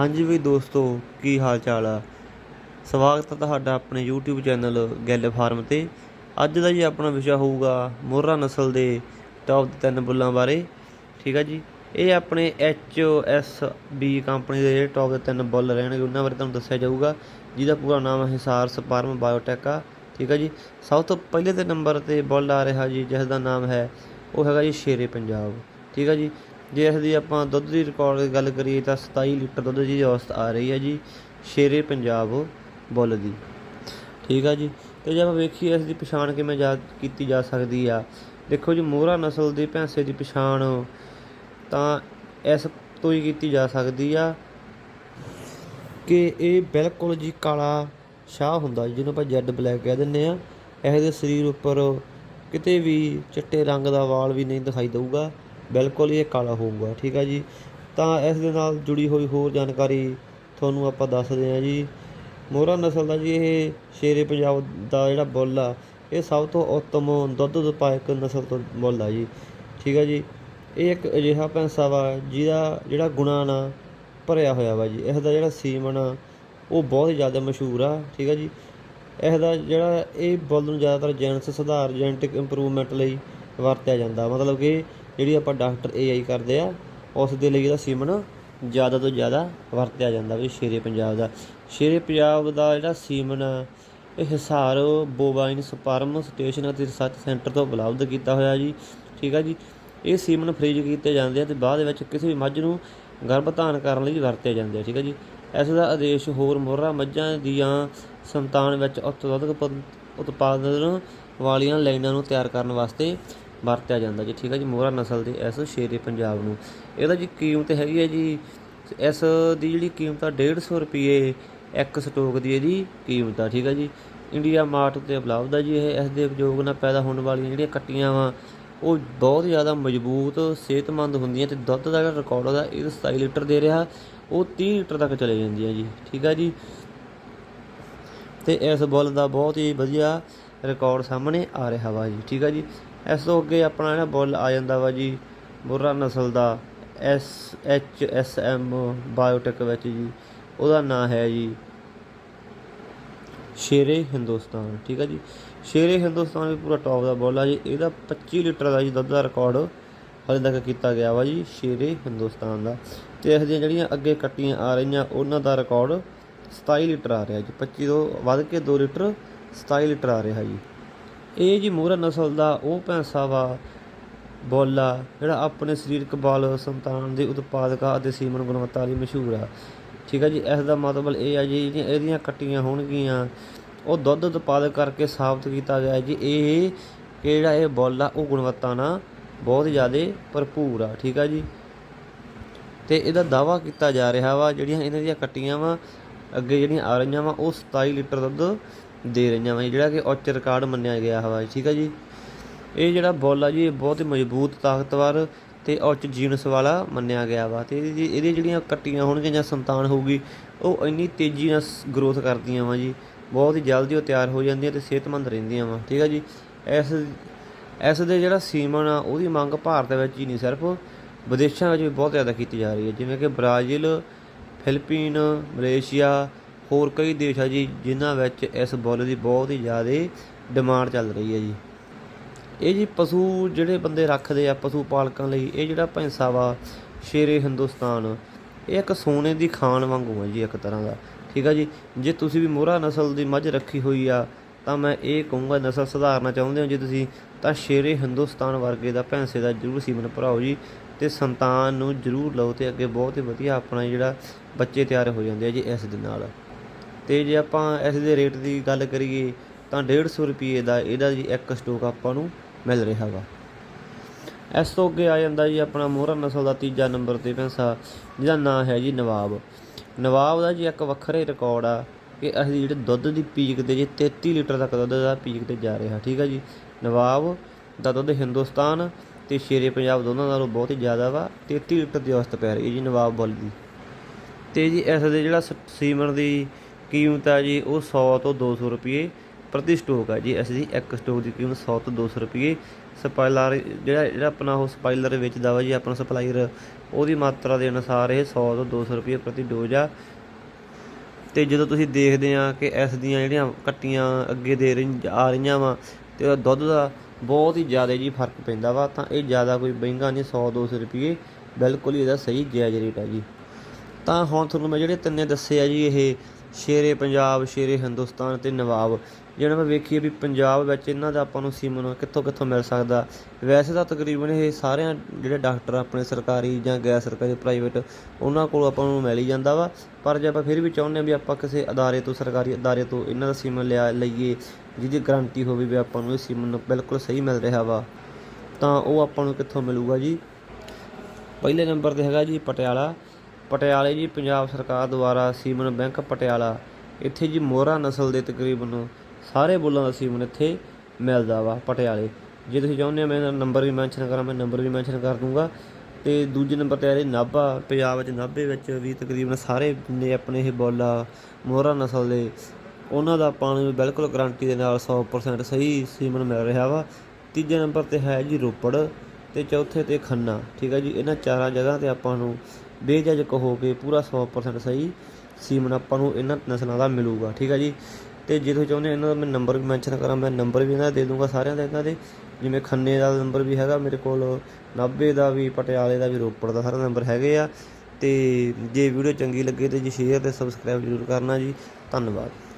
ਹਾਂਜੀ ਵੀ ਦੋਸਤੋ, ਕੀ ਹਾਲ ਚਾਲ ਆ? ਸਵਾਗਤ ਹੈ ਤੁਹਾਡਾ ਆਪਣੇ YouTube ਚੈਨਲ ਗੱਲ ਫਾਰਮ ਤੇ। ਅੱਜ ਦਾ ਜੀ ਆਪਣਾ ਵਿਸ਼ਾ ਹੋਊਗਾ ਮੋਹਰਾ ਨਸਲ ਦੇ ਟੌਪ ਦੇ ਤਿੰਨ ਬੁੱਲਾਂ ਬਾਰੇ। ਠੀਕ ਆ ਜੀ? ਇਹ ਆਪਣੇ HSB ਕੰਪਨੀ ਦੇ ਜਿਹੜੇ ਟੌਪ ਦੇ ਤਿੰਨ ਬੁੱਲ ਰਹਿਣਗੇ, ਉਹਨਾਂ ਬਾਰੇ ਤੁਹਾਨੂੰ ਦੱਸਿਆ ਜਾਊਗਾ। ਜਿਹਦਾ ਪੂਰਾ ਨਾਮ ਹੈ ਹਿਸਾਰ ਸਪਰਮ ਬਾਇਓਟੈਕ ਆ। ਠੀਕ ਆ ਜੀ? ਸਭ ਤੋਂ ਪਹਿਲੇ ਤੇ ਨੰਬਰ ਤੇ ਬੁੱਲ ਆ ਰਿਹਾ ਜੀ, ਜਿਸ ਦਾ ਨਾਮ ਹੈ, ਉਹ ਹੈਗਾ ਜੀ ਸ਼ੇਰੇ ਪੰਜਾਬ। ਠੀਕ ਆ ਜੀ? ਜੇ ਇਸ ਦੀ ਆਪਾਂ ਦੁੱਧ ਦੀ ਰਿਕਾਰਡ ਦੀ ਗੱਲ ਕਰੀਏ ਤਾਂ 27 ਲੀਟਰ ਦੁੱਧ ਦੀ ਔਸਤ ਆ ਰਹੀ ਹੈ ਜੀ, ਸ਼ੇਰੇ ਪੰਜਾਬ ਬੁੱਲ ਦੀ। ਠੀਕ ਆ ਜੀ? ਤੇ ਜੇ ਆਪਾਂ ਵੇਖੀਏ ਇਸ ਦੀ ਪਛਾਣ ਕਿਵੇਂ ਜਾ, ਕੀਤੀ ਜਾ ਸਕਦੀ ਆ। ਦੇਖੋ ਜੀ, ਮੋਹਰਾ ਨਸਲ ਦੀ ਭੈਂਸੇ ਦੀ ਪਛਾਣ ਤਾਂ ਇਸ ਤੋਂ ਹੀ ਕੀਤੀ ਜਾ ਸਕਦੀ ਆ ਕਿ ਇਹ ਬਿਲਕੁਲ ਜੀ ਕਾਲਾ ਸ਼ਾਹ ਹੁੰਦਾ ਜਿਹਨੂੰ ਆਪਾਂ ਜੈਡ ਬਲੈਕ ਕਹਿ ਦਿੰਦੇ ਆ। ਇਹਦੇ ਸਰੀਰ ਉੱਪਰ ਕਿਤੇ ਵੀ ਚਿੱਟੇ ਰੰਗ ਦਾ ਵਾਲ ਵੀ ਨਹੀਂ ਦਿਖਾਈ ਦੇਊਗਾ। ਬਿਲਕੁਲ ਹੀ ਇਹ ਕਾਲਾ ਹੋਊਗਾ, ਠੀਕ ਆ ਜੀ। ਤਾਂ ਇਸ ਦੇ ਨਾਲ ਜੁੜੀ ਹੋਈ ਹੋਰ ਜਾਣਕਾਰੀ ਤੁਹਾਨੂੰ ਆਪਾਂ ਦੱਸਦੇ ਹਾਂ ਜੀ। ਮੋਹਰਾ ਨਸਲ ਦਾ ਜੀ ਇਹ ਸ਼ੇਰੇ ਪੰਜਾਬ ਦਾ ਜਿਹੜਾ ਬੁੱਲ ਆ, ਇਹ ਸਭ ਤੋਂ ਉੱਤਮ ਦੁੱਧ ਉਤਪਾਦਕ ਨਸਲ ਤੋਂ ਬੁੱਲ ਆ ਜੀ, ਠੀਕ ਆ ਜੀ। ਇਹ ਇੱਕ ਅਜਿਹਾ ਪੈਂਸਾ ਵਾ ਜਿਹਦਾ ਜਿਹੜਾ ਗੁਣਾ ਨਾ ਭਰਿਆ ਹੋਇਆ ਵਾ ਜੀ। ਇਸ ਦਾ ਜਿਹੜਾ ਸੀਮਨ ਆ, ਉਹ ਬਹੁਤ ਹੀ ਜ਼ਿਆਦਾ ਮਸ਼ਹੂਰ ਆ, ਠੀਕ ਆ ਜੀ। ਇਸ ਦਾ ਜਿਹੜਾ ਇਹ ਬੁੱਲ ਨੂੰ ਜ਼ਿਆਦਾਤਰ ਜੈਨਸ ਸੁਧਾਰ ਜੈਨਟਿਕ ਇੰਪਰੂਵਮੈਂਟ ਲਈ ਵਰਤਿਆ ਜਾਂਦਾ ਮਤਲਬ ਕਿ ਜਿਹੜੀ ਆਪਾਂ ਡਾਕਟਰ ਏਆਈ ਕਰਦੇ ਆ ਉਸ ਦੇ ਲਈ ਇਹਦਾ ਸੀਮਨ ਜ਼ਿਆਦਾ ਤੋਂ ਜ਼ਿਆਦਾ ਵਰਤਿਆ ਜਾਂਦਾ ਵੀ ਸ਼ੇਰੇ ਪੰਜਾਬ ਦਾ। ਸ਼ੇਰੇ ਪੰਜਾਬ ਦਾ ਜਿਹੜਾ ਸੀਮਨ ਆ ਇਹ ਹਿਸਾਰ ਬੋਵਾਈਨ ਸਪਰਮ ਸਟੇਸ਼ਨ ਅਤੇ ਰਿਸਰਚ ਸੈਂਟਰ ਤੋਂ ਉਪਲਬਧ ਕੀਤਾ ਹੋਇਆ ਜੀ। ਠੀਕ ਆ ਜੀ? ਇਹ ਸੀਮਨ ਫ੍ਰੀਜ ਕੀਤੇ ਜਾਂਦੇ ਆ ਤੇ ਬਾਅਦ ਵਿੱਚ ਕਿਸੇ ਵੀ ਮੱਝ ਨੂੰ ਗਰਭਧਾਨ ਕਰਨ ਲਈ ਵਰਤੇ ਜਾਂਦੇ ਆ, ਠੀਕ ਆ ਜੀ? ਇਸ ਦਾ ਆਦੇਸ਼ ਹੋਰ ਮੁਹਰਾ ਮੱਝਾਂ ਦੀਆਂ ਸੰਤਾਨ ਵਿੱਚ ਉਤਪਾਦਕ ਉਤਪਾਦਨ ਵਾਲੀਆਂ ਲਾਈਨਾਂ ਨੂੰ ਤਿਆਰ ਕਰਨ ਵਾਸਤੇ ਵਰਤਿਆ ਜਾਂਦਾ ਜੀ, ਠੀਕ ਆ ਜੀ, ਮੋਹਰਾ ਨਸਲ ਦੇ ਇਸ ਸ਼ੇਰੇ ਪੰਜਾਬ ਨੂੰ। ਇਹਦਾ ਜੀ ਕੀਮਤ ਹੈਗੀ ਹੈ ਜੀ, ਇਸ ਦੀ ਜਿਹੜੀ ਕੀਮਤ ਆ 150 ਰੁਪਏ ਇੱਕ ਸਟੋਕ ਦੀ ਇਹਦੀ ਕੀਮਤ ਆ, ਠੀਕ ਆ ਜੀ। ਇੰਡੀਆ ਮਾਰਟ ਤੇ ਉਪਲਬਧ ਆ ਜੀ ਇਹ, ਇਸ ਦੇ ਉਪਯੋਗ ਨਾਲ ਪੈਦਾ ਹੋਣ ਵਾਲੀਆਂ ਜਿਹੜੀਆਂ ਕੱਟੀਆਂ ਵਾ, ਉਹ ਬਹੁਤ ਜ਼ਿਆਦਾ ਮਜ਼ਬੂਤ, ਸਿਹਤਮੰਦ ਹੁੰਦੀਆਂ ਤੇ ਦੁੱਧ ਦਾ ਜਿਹੜਾ ਰਿਕਾਰਡ ਉਹਦਾ ਇਹ 27 ਲੀਟਰ ਦੇ ਰਿਹਾ, ਉਹ 30 ਲੀਟਰ ਤੱਕ ਚਲੇ ਜਾਂਦੀ ਹੈ ਜੀ, ਠੀਕ ਹੈ ਜੀ। ਤੇ ਇਸ ਬੁੱਲ ਦਾ ਬਹੁਤ ਹੀ ਵਧੀਆ ਰਿਕਾਰਡ ਸਾਹਮਣੇ ਆ ਰਿਹਾ ਵਾ ਜੀ, ਠੀਕ ਹੈ ਜੀ। ਇਸ ਤੋਂ ਅੱਗੇ ਆਪਣਾ ਜਿਹੜਾ ਬੁੱਲ ਆ ਜਾਂਦਾ ਵਾ ਜੀ ਮੁਰਰਾ ਨਸਲ ਦਾ, S, H, S, M, biotech ਵਿੱਚ ਜੀ, ਉਹਦਾ ਨਾਂ ਹੈ ਜੀ ਸ਼ੇਰੇ ਹਿੰਦੁਸਤਾਨ, ਠੀਕ ਆ ਜੀ। ਸ਼ੇਰੇ ਹਿੰਦੁਸਤਾਨ ਵੀ ਪੂਰਾ ਟੌਪ ਦਾ ਬੁੱਲ ਆ ਜੀ, ਇਹਦਾ 25 ਲੀਟਰ ਦਾ ਜੀ ਦੁੱਧ ਦਾ ਰਿਕਾਰਡ ਹਾਲੇ ਤੱਕ ਕੀਤਾ ਗਿਆ ਵਾ ਜੀ, ਸ਼ੇਰੇ ਹਿੰਦੁਸਤਾਨ ਦਾ। ਤੇ ਇਸ ਦੀਆਂ ਜਿਹੜੀਆਂ ਅੱਗੇ ਕੱਟੀਆਂ ਆ ਰਹੀਆਂ, ਉਹਨਾਂ ਦਾ ਰਿਕਾਰਡ 27 ਲੀਟਰ ਆ ਰਿਹਾ ਜੀ 25 ਤੋਂ ਵੱਧ ਕੇ 2 ਲੀਟਰ 27 ਲੀਟਰ ਆ ਰਿਹਾ ਜੀ। ਇਹ ਜੀ ਮੋਹਰਾ ਨਸਲ ਦਾ ਉਹ ਭੈਂਸਾ ਵਾ, ਬੋਲਾ, ਜਿਹੜਾ ਆਪਣੇ ਸਰੀਰਕ ਬਲ ਸੰਤਾਨ ਦੇ ਉਤਪਾਦਕਾ ਅਤੇ ਸੀਮਨ ਗੁਣਵੱਤਾ ਲਈ ਮਸ਼ਹੂਰ ਆ। ਠੀਕ ਆ ਜੀ, ਇਸ ਦਾ ਮਤਲਬ ਇਹ ਆ ਜੀ, ਜਿਹੜੀਆਂ ਇਹਦੀਆਂ ਕੱਟੀਆਂ ਹੋਣਗੀਆਂ, ਉਹ ਦੁੱਧ ਉਤਪਾਦਕ ਕਰਕੇ ਸਾਬਤ ਕੀਤਾ ਗਿਆ ਜੀ। ਇਹ ਜਿਹੜਾ ਇਹ ਬੁੱਲ ਆ ਉਹ ਗੁਣਵੱਤਾ ਨਾਲ ਬਹੁਤ ਜ਼ਿਆਦਾ ਭਰਪੂਰ ਆ। ਠੀਕ ਆ ਜੀ। ਤੇ ਇਹਦਾ ਦਾਵਾ ਕੀਤਾ ਜਾ ਰਿਹਾ ਵਾ, ਜਿਹੜੀਆਂ ਇਹਨਾਂ ਦੀਆਂ ਕੱਟੀਆਂ ਵਾ, ਅੱਗੇ ਜਿਹੜੀਆਂ ਆ ਰਹੀਆਂ ਵਾ, ਉਹ 27 ਲੀਟਰ ਦੁੱਧ ਦੇ ਰਹੀਆਂ ਵਾ ਜਿਹੜਾ ਕਿ ਉੱਚ ਰਿਕਾਰਡ ਮੰਨਿਆ ਗਿਆ ਵਾ ਠੀਕ ਆ ਜੀ? ਇਹ ਜਿਹੜਾ ਬੁੱਲ ਆ ਜੀ, ਇਹ ਬਹੁਤ ਹੀ ਮਜ਼ਬੂਤ ਤਾਕਤਵਰ ਤੇ ਉੱਚ ਜੀਨਸ ਵਾਲਾ ਮੰਨਿਆ ਗਿਆ ਵਾ ਤੇ ਇਹਦੀ ਇਹਦੀ ਜਿਹੜੀਆਂ ਕੱਟੀਆਂ ਹੋਣਗੀਆਂ ਜਾਂ ਸੰਤਾਨ ਹੋਊਗੀ, ਉਹ ਇੰਨੀ ਤੇਜ਼ੀ ਨਾਲ ਗਰੋਥ ਕਰਦੀਆਂ ਵਾ ਜੀ, ਬਹੁਤ ਹੀ ਜਲਦੀ ਉਹ ਤਿਆਰ ਹੋ ਜਾਂਦੀਆਂ ਤੇ ਸਿਹਤਮੰਦ ਰਹਿੰਦੀਆਂ ਵਾ, ਠੀਕ ਆ ਜੀ? ਇਸ ਇਸ ਦੇ ਜਿਹੜਾ ਸੀਮਨ ਆ, ਉਹਦੀ ਮੰਗ ਭਾਰਤ ਵਿੱਚ ਹੀ ਨਹੀਂ, ਸਿਰਫ ਵਿਦੇਸ਼ਾਂ ਵਿੱਚ ਵੀ ਬਹੁਤ ਜ਼ਿਆਦਾ ਕੀਤੀ ਜਾ ਰਹੀ ਹੈ, ਜਿਵੇਂ ਕਿ ਬ੍ਰਾਜ਼ੀਲ, ਫਿਲੀਪੀਨ, ਮਲੇਸ਼ੀਆ ਹੋਰ ਕਈ ਦੇਸ਼ ਆ ਜੀ ਜਿਨ੍ਹਾਂ ਵਿੱਚ ਇਸ ਬੋਲੀ ਦੀ ਬਹੁਤ ਹੀ ਜ਼ਿਆਦਾ ਡਿਮਾਂਡ ਚੱਲ ਰਹੀ ਹੈ ਜੀ। ਇਹ ਜੀ ਪਸ਼ੂ ਜਿਹੜੇ ਬੰਦੇ ਰੱਖਦੇ ਆ, ਪਸ਼ੂ ਪਾਲਕਾਂ ਲਈ, ਇਹ ਜਿਹੜਾ ਭੈਂਸਾ ਵਾ, ਸ਼ੇਰੇ ਹਿੰਦੁਸਤਾਨ, ਇਹ ਇੱਕ ਸੋਨੇ ਦੀ ਖਾਨ ਵਾਂਗੂ ਹੈ ਜੀ ਇੱਕ ਤਰ੍ਹਾਂ ਦਾ। ਠੀਕ ਆ ਜੀ? ਜੇ ਤੁਸੀਂ ਵੀ ਮੋਹਰਾ ਨਸਲ ਦੀ ਮੱਝ ਰੱਖੀ ਹੋਈ ਆ, ਤਾਂ ਮੈਂ ਇਹ ਕਹੂੰਗਾ ਨਸਲ ਸੁਧਾਰਨਾ ਚਾਹੁੰਦੇ ਹੋ ਜੇ ਤੁਸੀਂ, ਤਾਂ ਸ਼ੇਰੇ ਹਿੰਦੁਸਤਾਨ ਵਰਗੇ ਦਾ ਭੈਂਸੇ ਦਾ ਜ਼ਰੂਰ ਸੀਮਨ ਭਰਾਓ ਜੀ ਤੇ ਸੰਤਾਨ ਨੂੰ ਜ਼ਰੂਰ ਲਓ ਤੇ ਅੱਗੇ ਬਹੁਤ ਹੀ ਵਧੀਆ ਆਪਣਾ ਜਿਹੜਾ ਬੱਚੇ ਤਿਆਰ ਹੋ ਜਾਂਦੇ ਆ ਜੀ ਇਸ ਦੇ ਨਾਲ। ਅਤੇ ਜੇ ਆਪਾਂ ਇਸ ਦੇ ਰੇਟ ਦੀ ਗੱਲ ਕਰੀਏ ਤਾਂ ਡੇਢ ਸੌ ਰੁਪਈਏ ਦਾ ਇਹਦਾ ਜੀ ਇੱਕ ਸਟੋਕ ਆਪਾਂ ਨੂੰ ਮਿਲ ਰਿਹਾ ਵਾ। ਇਸ ਤੋਂ ਅੱਗੇ ਆ ਜਾਂਦਾ ਜੀ ਆਪਣਾ ਮੋਹਰਾ ਨਸਲ ਦਾ ਤੀਜਾ ਨੰਬਰ ਤੇ ਭੈਂਸਾ, ਜਿਹਦਾ ਨਾਂ ਹੈ ਜੀ ਨਵਾਬ। ਨਵਾਬ ਦਾ ਜੀ ਇੱਕ ਵੱਖਰਾ ਹੀ ਰਿਕਾਰਡ ਆ ਕਿ ਅਸੀਂ ਜਿਹੜੇ ਦੁੱਧ ਦੀ ਪੀਕ ਤੇ ਜੀ 33 ਲੀਟਰ ਤੱਕ ਦੁੱਧ ਦਾ ਪੀਕ ਤੇ ਜਾ ਰਿਹਾ, ਠੀਕ ਆ ਜੀ? ਨਵਾਬ ਦਾ ਦੁੱਧ ਹਿੰਦੁਸਤਾਨ ਤੇ ਸ਼ੇਰੇ ਪੰਜਾਬ ਦੋਨਾਂ ਨਾਲੋਂ ਬਹੁਤ ਹੀ ਜ਼ਿਆਦਾ ਵਾ 33 ਲੀਟਰ ਦੀ ਔਸਤ ਪੈ ਰਹੀ ਹੈ ਜੀ ਨਵਾਬ ਬੁੱਲ ਦੀ। ਤੇ ਜੀ ਇਸ ਦੇ ਜਿਹੜਾ ਸ- ਸੀਮਨ ਦੀ ਕੀਮਤ ਆ ਜੀ ਉਹ 100 ਤੋਂ 200 ਰੁਪਏ ਪ੍ਰਤੀ ਸਟੋਕ ਹੈ ਜੀ। ਇਸ ਦੀ ਇੱਕ ਸਟੋਕ ਦੀ ਕੀਮਤ 100 ਤੋਂ 200 ਰੁਪਏ ਸਪਾਈਲਰ ਜਿਹੜਾ ਜਿਹੜਾ ਆਪਣਾ ਉਹ ਸਪਾਈਲਰ ਵੇਚਦਾ ਵਾ ਜੀ, ਆਪਣਾ ਸਪਲਾਈਰ ਉਹਦੀ ਮਾਤਰਾ ਦੇ ਅਨੁਸਾਰ ਇਹ 100 ਤੋਂ 200 ਰੁਪਏ ਪ੍ਰਤੀ ਡੋਜ਼ ਆ। ਤੇ ਜਦੋਂ ਤੁਸੀਂ ਦੇਖਦੇ ਆ ਕਿ ਇਸ ਦੀਆਂ ਜਿਹੜੀਆਂ ਕੱਟੀਆਂ ਅੱਗੇ ਦੇ ਰਹੀ- ਆ ਰਹੀਆਂ ਵਾ ਤੇ ਉਹਦਾ ਦੁੱਧ ਦਾ ਬਹੁਤ ਹੀ ਜ਼ਿਆਦਾ ਜੀ ਫ਼ਰਕ ਪੈਂਦਾ ਵਾ, ਤਾਂ ਇਹ ਜ਼ਿਆਦਾ ਕੋਈ ਮਹਿੰਗਾ ਨਹੀਂ 100 200 ਰੁਪਏ ਬਿਲਕੁਲ ਹੀ ਇਹਦਾ ਸਹੀ ਜਾਇਜ਼ ਰੇਟ ਹੈ ਜੀ। ਤਾਂ ਹੁਣ ਤੁਹਾਨੂੰ ਮੈਂ ਜਿਹੜੇ ਤਿੰਨੇ ਦੱਸੇ ਆ ਜੀ, ਇਹ ਸ਼ੇਰੇ ਪੰਜਾਬ, ਸ਼ੇਰੇ ਹਿੰਦੁਸਤਾਨ ਤੇ ਨਵਾਬ। ਜਿਹੜਾ ਆਪਾਂ ਵੇਖੀਏ ਵੀ ਪੰਜਾਬ ਵਿੱਚ ਇਹਨਾਂ ਦਾ ਆਪਾਂ ਨੂੰ ਸੀਮਨ ਕਿੱਥੋਂ ਕਿੱਥੋਂ ਮਿਲ ਸਕਦਾ। ਵੈਸੇ ਤਾਂ ਤਕਰੀਬਨ ਇਹ ਸਾਰਿਆਂ ਜਿਹੜੇ ਡਾਕਟਰ ਆਪਣੇ ਸਰਕਾਰੀ ਜਾਂ ਗੈਰ ਸਰਕਾਰੀ ਪ੍ਰਾਈਵੇਟ ਉਹਨਾਂ ਕੋਲ ਆਪਾਂ ਨੂੰ ਮਿਲ ਹੀ ਜਾਂਦਾ ਵਾ। ਪਰ ਜੇ ਆਪਾਂ ਫਿਰ ਵੀ ਚਾਹੁੰਦੇ ਹਾਂ ਵੀ ਆਪਾਂ ਕਿਸੇ ਅਦਾਰੇ ਤੋਂ, ਸਰਕਾਰੀ ਅਦਾਰੇ ਤੋਂ ਇਹਨਾਂ ਦਾ ਸੀਮਨ ਲਿਆ ਲਈਏ, ਜਿਹਦੀ ਗਾਰੰਟੀ ਹੋਵੇ ਵੀ ਆਪਾਂ ਨੂੰ ਇਹ ਸੀਮਨ ਬਿਲਕੁਲ ਸਹੀ ਮਿਲ ਰਿਹਾ ਵਾ, ਤਾਂ ਉਹ ਆਪਾਂ ਨੂੰ ਕਿੱਥੋਂ ਮਿਲੂਗਾ ਜੀ? ਪਹਿਲੇ ਨੰਬਰ ਤੇ ਹੈਗਾ ਜੀ ਪਟਿਆਲਾ। ਪਟਿਆਲੇ ਜੀ, ਪੰਜਾਬ ਸਰਕਾਰ ਦੁਆਰਾ ਸੀਮਨ ਬੈਂਕ ਪਟਿਆਲਾ। ਇੱਥੇ ਜੀ ਮੋਹਰਾ ਨਸਲ ਦੇ ਤਕਰੀਬਨ ਸਾਰੇ ਬੁੱਲਾਂ ਦਾ ਸੀਮਨ ਇੱਥੇ ਮਿਲਦਾ ਵਾ ਪਟਿਆਲੇ। ਜੇ ਤੁਸੀਂ ਚਾਹੁੰਦੇ ਹੋ ਮੈਂ ਨੰਬਰ ਵੀ ਮੈਂਸ਼ਨ ਕਰਾਂ, ਮੈਂ ਨੰਬਰ ਵੀ ਮੈਂਸ਼ਨ ਕਰ ਦੂੰਗਾ। ਤੇ ਦੂਜੇ ਨੰਬਰ ਤੇ ਆ ਜੀ ਨਾਭਾ, ਪੰਜਾਬ ਵਿੱਚ ਨਾਭੇ ਵਿੱਚ ਵੀ ਤਕਰੀਬਨ ਸਾਰੇ ਨੇ ਆਪਣੇ ਇਹ ਬੋਲਾ ਮੋਹਰਾ ਨਸਲ ਦੇ। ਉਹਨਾਂ ਦਾ ਆਪਾਂ ਨੂੰ ਬਿਲਕੁਲ ਗਾਰੰਟੀ ਦੇ ਨਾਲ 100% ਸਹੀ ਸੀਮਨ ਮਿਲ ਰਿਹਾ ਵਾ। ਤੀਜੇ ਨੰਬਰ ਤੇ ਹੈ ਜੀ ਰੋਪੜ ਤੇ ਚੌਥੇ ਤੇ ਖੰਨਾ, ਠੀਕ ਹੈ ਜੀ। ਇਹਨਾਂ ਚਾਰਾਂ ਜਗ੍ਹਾ ਤੇ ਆਪਾਂ ਨੂੰ ਬੇਝਿਜਕ ਹੋ ਕੇ ਪੂਰਾ 100% ਸਹੀ ਸੀਮਨ ਆਪਾਂ ਨੂੰ ਇਹਨਾਂ ਨਸਲਾਂ ਦਾ ਮਿਲੂਗਾ, ਠੀਕ ਆ ਜੀ? ਤੇ ਜੇ ਤੁਸੀਂ ਚਾਹੁੰਦੇ ਇਹਨਾਂ ਦਾ ਮੈਂ ਨੰਬਰ ਵੀ ਮੈਂਸ਼ਨ ਕਰਾਂ, ਮੈਂ ਨੰਬਰ ਵੀ ਇਹਨਾਂ ਦਾ ਦੇ ਦੂੰਗਾ ਸਾਰਿਆਂ ਦਾ ਇਹਨਾਂ ਦੇ। ਜਿਵੇਂ ਖੰਨੇ ਦਾ ਨੰਬਰ ਵੀ ਹੈਗਾ ਮੇਰੇ ਕੋਲ, ਨਾਭੇ ਦਾ ਵੀ, ਪਟਿਆਲੇ ਦਾ ਵੀ, ਰੋਪੜ ਦਾ ਸਾਰਾ ਨੰਬਰ ਹੈਗੇ ਆ। ਤੇ ਜੇ ਵੀਡੀਓ ਚੰਗੀ ਲੱਗੇ ਤੇ ਜੀ ਸ਼ੇਅਰ ਤੇ ਸਬਸਕ੍ਰਾਈਬ ਜ਼ਰੂਰ ਕਰਨਾ ਜੀ। ਧੰਨਵਾਦ।